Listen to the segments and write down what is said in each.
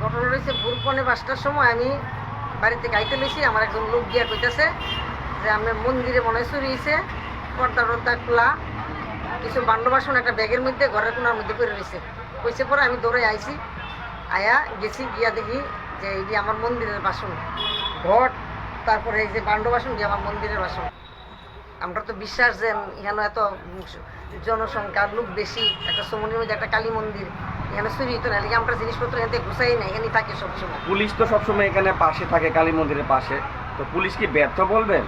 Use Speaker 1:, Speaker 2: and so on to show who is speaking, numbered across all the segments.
Speaker 1: ঘটনা রয়েছে ভোর পৌনে পাঁচটার সময়। আমি বাড়িতে গাইতে লইছি, আমার একজন লোক গিয়া কইতেছে যে আমার মন্দিরে মনে হয় চুরি পর্দা টর্দা খোলা, কিছু বান্ড বাসন একটা ব্যাগের মধ্যে, ঘরের কোনার মধ্যে পড়ে রয়েছে কইছে, পরে আমি দৌড়ে আইছি, আয়া গেছি গিয়া দেখি যে এই আমার মন্দিরের বাসন, ঘট, তারপরে এই যে বান্ড বাসন দিয়ে আমার মন্দিরের বাসন। আমরা তো বিশ্বাস যে এখানে এত জনসংখ্যা লোক বেশি, একটা সমনির মধ্যে একটা কালী মন্দির এখানে চুরি না এদিকে আমরা জিনিসপত্র এখান থেকে না এখানেই থাকে সবসময়।
Speaker 2: পুলিশ তো সবসময় এখানে পাশে থাকে কালী মন্দিরের পাশে। তো পুলিশ কি ব্যর্থ বলবেন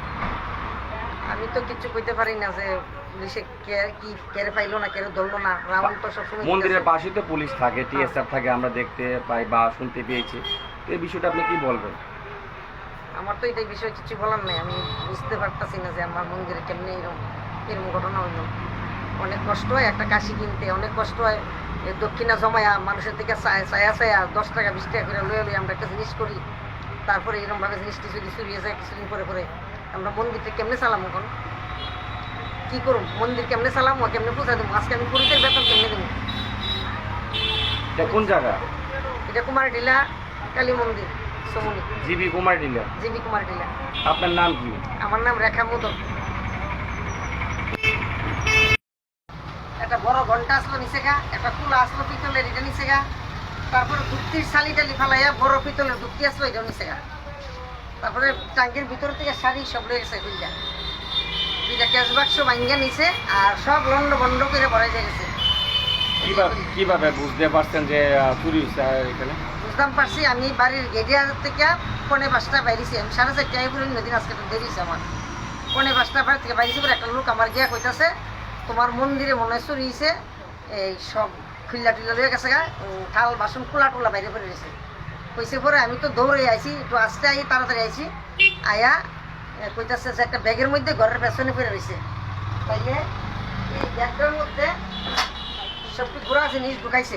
Speaker 1: আমি তো কিছু কইতে পারি না যে পুলিশে কে কি কেড়ে পাইলো না কেড়ে ধরলো না রাউন্ড তো সবসময়
Speaker 2: মন্দিরের। পাশে তো পুলিশ থাকে টিএসআর থাকে আমরা দেখতে পাই বা শুনতে পেয়েছি। তো এই বিষয়টা আপনি কি বলবেন?
Speaker 1: আমার তো এটাই বিষয়ে কিছু বলার নাই আমি বুঝতে পারতাছি না যে আমার মন্দিরে কেমনে এরকম এরকম ঘটনা হইল। অনেক কষ্ট হয় একটা কাশি কিনতে অনেক কষ্ট হয় এই দক্ষিণা জমায়া মানুষের থেকে চায়া চায়া দশ টাকা বিশ টাকা করে লয়ে লই আমরা একটা জিনিস করি। তারপরে এরকমভাবে জিনিসটি যদি চুরিয়ে যায় কিছুদিন পরে পরে। আমরা মন্দিরটা কেমনে চালাম এখন? কি করুম? মন্দির কেমনে চালাম? কেমনে পৌঁছা দেবো? আজকে আমি পুরীদের বেতন কেমনে দেবো?
Speaker 2: এটা কোন জায়গা?
Speaker 1: এটা কুমার ডিলা কালী মন্দির সমনি
Speaker 2: GB Kumar dealer
Speaker 1: GB Kumar dealer
Speaker 2: আপনার নাম কি?
Speaker 1: আমার নাম রেখা মোদক একটা ঘণ্টা আসলো নিচে গা একটা কুলা আসলো পিতলের এটা নিচে গা। তারপরে দুক্তির শালি টালি ফালাইয়া বড় পিতলের দুক্তি আসলো এটা নিচে গা। তারপরে টাঙ্কির ভিতর থেকে শাড়ি সব লয়ে গেছে বুঝলা দুইটা ক্যাশ বাক্স ভাঙ্গা নিছে আর সব লন্ড বন্ড করে ভরাই যায় গেছে।
Speaker 2: কীভাবে বুঝতে পারছেন যে চুরি হয়েছে এখানে?
Speaker 1: বুঝতাম পারছি আমি বাড়ির গেডিয়া থেকে পনে পাঁচটা বাইরেছি। আমি সাড়ে চারটায় পুরো নদীন আজকে তো দেরিছে আমার। পনে পাঁচটা বাড়ি থেকে বাইরেছি একটা লোক আমার গিয়া কইতাছে তোমার মন্দিরে মনে হয় চুরি হয়েছে এই সব খুল্লা টুল্লা লয়ে গেছে গা থাল বাসন খোলা টোলা বাইরে পড়ে গেছে কইছে, পরে আমি তো দৌড়ে আইছি, একটু আস্তে আই, তাড়াতাড়ি আইছি। আয়া কইতাছে একটা ব্যাগের মধ্যে ঘরের পেছনে পড়ে রয়েছে। তাইলে এই ব্যাগটার মধ্যে সব ঘোরা জিনিস ঢুকাইছে।